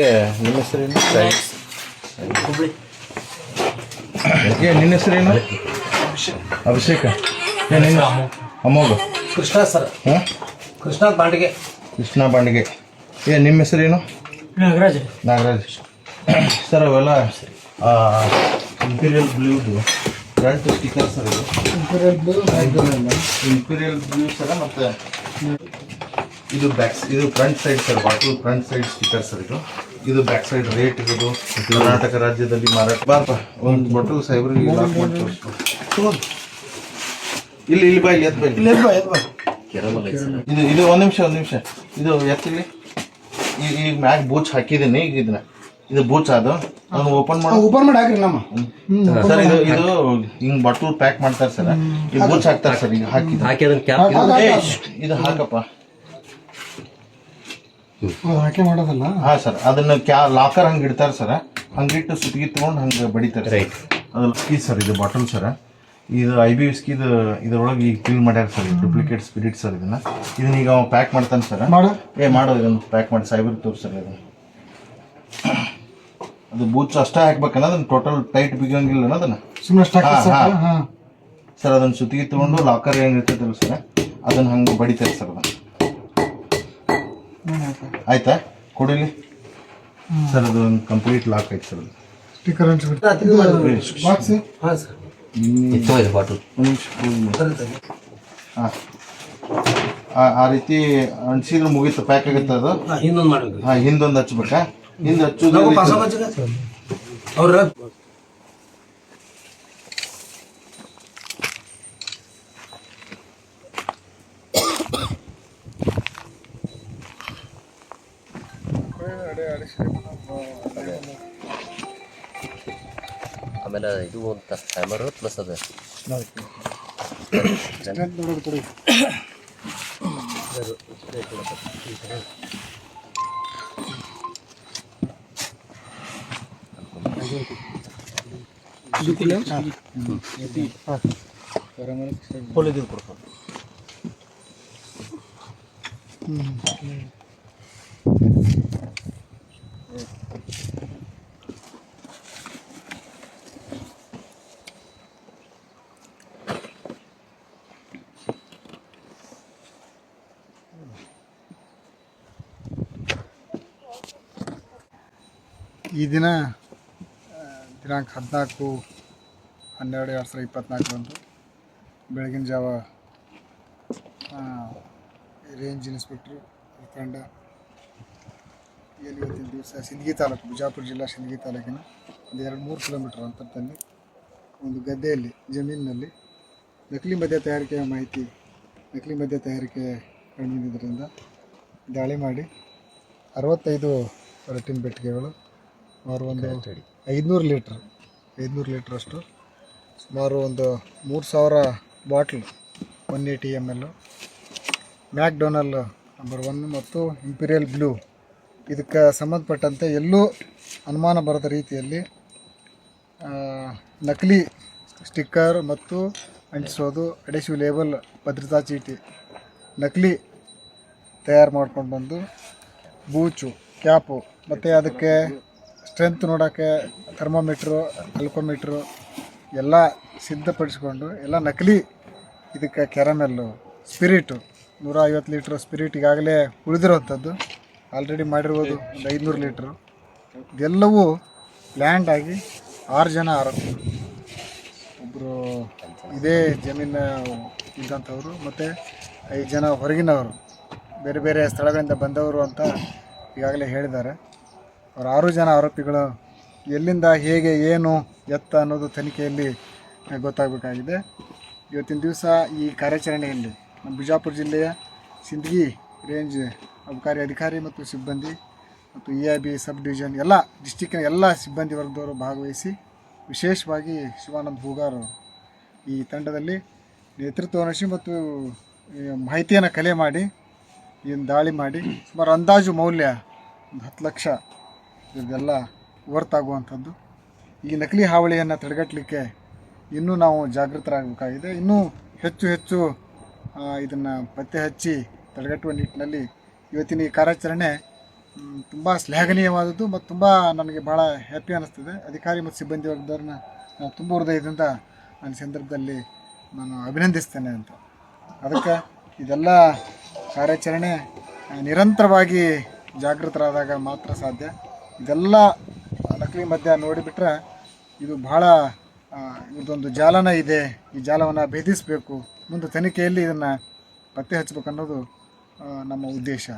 ಏ ನಿಮ್ಮ ಹೆಸರೇನು ಹುಬ್ಳಿ ಏ ನಿನ್ನ ಹೆಸರೇನು ಅಭಿಷೇಕ ಏ ನಿನ್ನ ಅಮೋಘ. ಕೃಷ್ಣ ಸರ್. ಹಾಂ? ಕೃಷ್ಣ ಬಾಂಡಿಗೆ. ಕೃಷ್ಣ ಬಾಂಡಿಗೆ. ಏ ನಿಮ್ಮ ಹೆಸರೇನು ನಾಗರಾಜ್. ನಾಗರಾಜ್. ಸರ್ ಅವೆಲ್ಲ ಇಂಪೀರಿಯಲ್ ಬ್ಲೂದು ಫ್ರಂಟ್ ಸ್ಟಿಕ್ಕರ್ ಸರ್ ಇದು. ಇಂಪೀರಿಯಲ್ ಬ್ಲೂ ಸರ ಮತ್ತು ಇದು ಬ್ಯಾಕ್ ಇದು front side sir bottle front side sticker sir ಇದು. ಇದು ಬ್ಯಾಕ್ ಸೈಡ್ ರೇಟ್ ಇರೋದು. ಕರ್ನಾಟಕ ರಾಜ್ಯದಲ್ಲಿ ಮಾರಾಟ ಬಾಪ ಒಂದು ಬಾಟಲ್ ಸೈಬರ್ ಲಾಕ್ ಮಾಡಿ ತೋರಿಸ್ಕೊ. ಇಲ್ಲಿ ಇಲ್ಲಿ ಬಾ ಇಲ್ಲಿ ಎತ್ ಬಾ ಇಲ್ಲಿ. ಇದು ಇದು ಒಂದು ನಿಮಿಷ ಒಂದು ನಿಮಿಷ. ಇದು ಎತ್ತಿಲ್ಲಿ ಈಗ ಈಗ ಮ್ಯಾಗ ಬೂಚ್ ಹಾಕಿದ್ದೀನಿ ಈಗ ಇದನ್ನ. ಇದು ಬೂಚ್ ಅದು. ಅದನ್ನ ಓಪನ್ ಮಾಡಿ. ಓಪನ್ ಮಾಡಿ ಹಾಕ್ರಿ ನಮ್ಮ. ಸರ್ ಇದು ಇದು ಹಿಂಗ್ ಬಾಟಲ್ ಪ್ಯಾಕ್ ಮಾಡ್ತಾರೆ ಸರ್. ಈ ಬೂಚ್ ಹಾಕ್ತಾರೆ ಸರ್ ಈಗ ಹಾಕಿ ಹಾಕಿ ಅದನ್ನ ಕ್ಯಾಪ್ ಇದು- ಇದು ಹಾಕಪ್ಪ. ಹಾಕಿ ಮಾಡೋದಲ್ಲ? ಹಾ ಸರ್. ಅದನ್ನ ಕ್ಯಾ ಲಾಕರ್ ಹಂಗೆ ಇಡ್ತಾರೆ ಸರ್. ಹಂಗಿಟ್ಟು ಸುತ್ತಿಗೆ ತಗೊಂಡು ಹಂಗೆ ಬಡಿತಾರೆ ರೈಟ್. ಅದು ವಿಸ್ಕಿ ಸರ್ ಇದು ಬಾಟಲ್ ಸರ್. ಇದು ಐ ಬಿ ವಿಸ್ಕಿದು ಇದ್ರೊಳಗೆ ಈಗ ಫಿಲ್ ಮಾಡ್ಯಾರ ಸರ್. ಡೂಪ್ಲಿಕೇಟ್ ಸ್ಪಿರಿಟ್ ಸರ್ ಇದನ್ನ. ಇದನ್ನ ಈಗ ಅವ ಪ್ಯಾಕ್ ಮಾಡ್ತಾನೆ ಸರ್. ಮಾಡು. ಏ ಮಾಡೋ ಇದನ್ನು ಪ್ಯಾಕ್ ಮಾಡಿ. ಸೈಬರ್ ಸರ್ ಅದನ್ನ ಅದು ಬೂಚ್ ಅಷ್ಟೇ ಹಾಕ್ಬೇಕಲ್ಲ ಅದನ್ನ ಟೋಟಲ್ ಟೈಟ್ ಬಿಗಂಗಿಲ್ಲ ಅದನ್ನ. ಸುಮ್ಮನೆ ಸರ್? ಅದನ್ನ ಸುತ್ತಿಗೆ ತಗೊಂಡು ಲಾಕರ್ ಏನಿರ್ತೈತಲ್ಲ ಸರ್. ಅದನ್ನ ಹಂಗೆ ಬಡಿತಾರೆ ಸರ್ ಅದನ್ನ. ಆಯ್ತಾ? ಕೊಡಿಲಿ. ಸರ್ ಅದು ಒಂದು ಕಂಪ್ಲೀಟ್ ಲಾಕ್ ಐತೆ ಸರ್ ಅದು. ಸ್ಟಿಕ್ಕರ್ ಬಾಕ್ಸ್ ಹಾಂ ಸರ್. ಬಾಟಲ್ ಹಾಂ. ಆ ರೀತಿ ಅಂಟಿಸಿದ್ರೆ ಮುಗೀತು ಪ್ಯಾಕ್ ಆಗುತ್ತೆ ಅದು? ಇನ್ನೊಂದು ಮಾಡಬೇಕು. ಹಾಂ ಹಿಂದೊಂದು ಹಚ್ಬೇಕಾ? ಹಿಂದೆ ಹಚ್ಚುದು ಅವ್ರ ಆಮೇಲೆ ಇದು ಅಂತ ಹ್ಯಾಮರ್ ಪ್ಲಸ್ ಅದ ನೋಡೋದು ಕೊಡಿ ಹೊಲಿದಿದ್ದು ಕೊಡ್ತಾರೆ ಈ ದಿನ ಆ, ದಿನಾಂಕ ಹದಿನಾಲ್ಕು ಹನ್ನೆರಡು ಎರಡು ಸಾವಿರದ ಇಪ್ಪತ್ನಾಲ್ಕರಂದು ಬೆಳಗಿನ ಜಾವ ಆ, ರೇಂಜ್ ಇನ್ಸ್ಪೆಕ್ಟ್ರು ತಂಡ ಏನು ಇವತ್ತಿನ ದಿವಸ ಸಿಂದಗಿ ತಾಲೂಕು ಬಿಜಾಪುರ ಜಿಲ್ಲಾ ಸಿಂದಗಿ ತಾಲೂಕಿನ ಒಂದು ಎರಡು ಮೂರು ಕಿಲೋಮೀಟರ್ ಅಂತರದಲ್ಲಿ ಒಂದು ಗದ್ದೆಯಲ್ಲಿ ಜಮೀನಿನಲ್ಲಿ ನಕಲಿ ಮದ್ಯ ತಯಾರಿಕೆಯ ಮಾಹಿತಿ ನಕಲಿ ಮದ್ಯ ತಯಾರಿಕೆ ಕಂಡುಬಂದಿದ್ದರಿಂದ ದಾಳಿ ಮಾಡಿ ಅರವತ್ತೈದು ರಟ್ಟಿನ ಬೆಟ್ಟಿಗೆಗಳು ಸುಮಾರು ಒಂದು ಐದುನೂರು ಲೀಟ್ರ್ ಐದುನೂರು ಲೀಟ್ರಷ್ಟು ಸುಮಾರು ಒಂದು ಮೂರು ಸಾವಿರ bottle one eighty M L McDowell number one ಮತ್ತು ಇಂಪೀರಿಯಲ್ ಬ್ಲೂ ಇದಕ್ಕೆ ಸಂಬಂಧಪಟ್ಟಂತೆ ಎಲ್ಲೂ ಅನುಮಾನ ಬರದ ರೀತಿಯಲ್ಲಿ ನಕಲಿ ಸ್ಟಿಕ್ಕರ್ ಮತ್ತು ಅಂಟಿಸೋದು ಅಡೆಸಿವ್ ಲೇಬಲ್ ಭದ್ರತಾ ಚೀಟಿ ನಕಲಿ ತಯಾರು ಮಾಡ್ಕೊಂಡು ಬಂದು, ಬೂಚು, ಕ್ಯಾಪು ಮತ್ತು ಅದಕ್ಕೆ ಸ್ಟ್ರೆಂತ್ ನೋಡೋಕ್ಕೆ ಥರ್ಮೋಮೀಟ್ರು, ಅಲ್ಕೋಮೀಟ್ರು ಎಲ್ಲ ಸಿದ್ಧಪಡಿಸ್ಕೊಂಡು, ಎಲ್ಲ ನಕಲಿ ಇದಕ್ಕೆ ಕ್ಯಾರಮೆಲ್ಲು, ಸ್ಪಿರಿಟು ನೂರ ಐವತ್ತು ಲೀಟ್ರ್ ಸ್ಪಿರಿಟ್ ಈಗಾಗಲೇ ಉಳಿದಿರೋವಂಥದ್ದು ಆಲ್ರೆಡಿ ಮಾಡಿರ್ಬೋದು ಒಂದು ಐದುನೂರು ಲೀಟ್ರು. ಇದೆಲ್ಲವೂ ಲ್ಯಾಂಡ್ ಆಗಿ ಆರು ಜನ ಆರೋಪಿ. ಒಬ್ಬರು ಇದೇ ಜಮೀನ ಇದ್ದಂಥವ್ರು ಮತ್ತು ಐದು ಜನ ಹೊರಗಿನವರು. ಬೇರೆ ಬೇರೆ ಸ್ಥಳಗಳಿಂದ ಬಂದವರು ಅಂತ ಈಗಾಗಲೇ ಹೇಳಿದ್ದಾರೆ. ಅವ್ರು ಆರು ಜನ ಆರೋಪಿಗಳು. ಎಲ್ಲಿಂದ, ಹೇಗೆ, ಏನು, ಎತ್ತ ಅನ್ನೋದು ತನಿಖೆಯಲ್ಲಿ ಗೊತ್ತಾಗಬೇಕಾಗಿದೆ. ಇವತ್ತಿನ ದಿವಸ ಈ ಕಾರ್ಯಾಚರಣೆಯಲ್ಲಿ ನಮ್ಮ ಬಿಜಾಪುರ ಜಿಲ್ಲೆಯ ಸಿಂದಗಿ ರೇಂಜ್ ಅಬಕಾರಿ ಅಧಿಕಾರಿ ಮತ್ತು ಸಿಬ್ಬಂದಿ ಮತ್ತು E I B sub division ಎಲ್ಲ ಡಿಸ್ಟಿಕ್ಕಿನ ಎಲ್ಲ ಸಿಬ್ಬಂದಿ ವರ್ಗದವರು ಭಾಗವಹಿಸಿ ವಿಶೇಷವಾಗಿ ಶಿವಾನಂದ್ ಹೂಗಾರ್ ಈ ತಂಡದಲ್ಲಿ ನೇತೃತ್ವ ವಹಿಸಿ ಮತ್ತು ಮಾಹಿತಿಯನ್ನು ಕಲೆ ಮಾಡಿ ಇದನ್ನು ದಾಳಿ ಮಾಡಿ ಸುಮಾರು ಅಂದಾಜು ಮೌಲ್ಯ ಒಂದು ಹತ್ತು ಲಕ್ಷ ಇದೆಲ್ಲ ಹೊರತಾಗುವಂಥದ್ದು. ಈ ನಕಲಿ ಹಾವಳಿಯನ್ನು ತಡೆಗಟ್ಟಲಿಕ್ಕೆ ಇನ್ನೂ ನಾವು ಜಾಗೃತರಾಗಬೇಕಾಗಿದೆ. ಇನ್ನೂ ಹೆಚ್ಚು ಹೆಚ್ಚು ಇದನ್ನು ಪತ್ತೆ ಹಚ್ಚಿ ತಡೆಗಟ್ಟುವ ನಿಟ್ಟಿನಲ್ಲಿ ಇವತ್ತಿನ ಈ ಕಾರ್ಯಾಚರಣೆ ತುಂಬ ಶ್ಲಾಘನೀಯವಾದದ್ದು ಮತ್ತು ತುಂಬ ನನಗೆ ಭಾಳ ಹ್ಯಾಪಿ ಅನ್ನಿಸ್ತದೆ ಅಧಿಕಾರಿ ಮತ್ತು ಸಿಬ್ಬಂದಿ ವರ್ಗದವ್ರನ್ನ ನಾನು ತುಂಬ ಹೃದಯದಿಂದ ನನ್ನ ಸಂದರ್ಭದಲ್ಲಿ ನಾನು ಅಭಿನಂದಿಸ್ತೇನೆ ಅಂತ. ಅದಕ್ಕೆ ಇದೆಲ್ಲ ಕಾರ್ಯಾಚರಣೆ ನಿರಂತರವಾಗಿ ಜಾಗೃತರಾದಾಗ ಮಾತ್ರ ಸಾಧ್ಯ. ಇದೆಲ್ಲ ನಕಲಿ ಮಧ್ಯ ನೋಡಿಬಿಟ್ರೆ ಇದು ಭಾಳ ಇದೊಂದು ಜಾಲನ ಇದೆ. ಈ ಜಾಲವನ್ನು ಭೇದಿಸಬೇಕು. ಮುಂದೆ ತನಿಖೆಯಲ್ಲಿ ಇದನ್ನು ಪತ್ತೆ ಹಚ್ಚಬೇಕು ಅನ್ನೋದು ನಮ್ಮ ಉದ್ದೇಶ.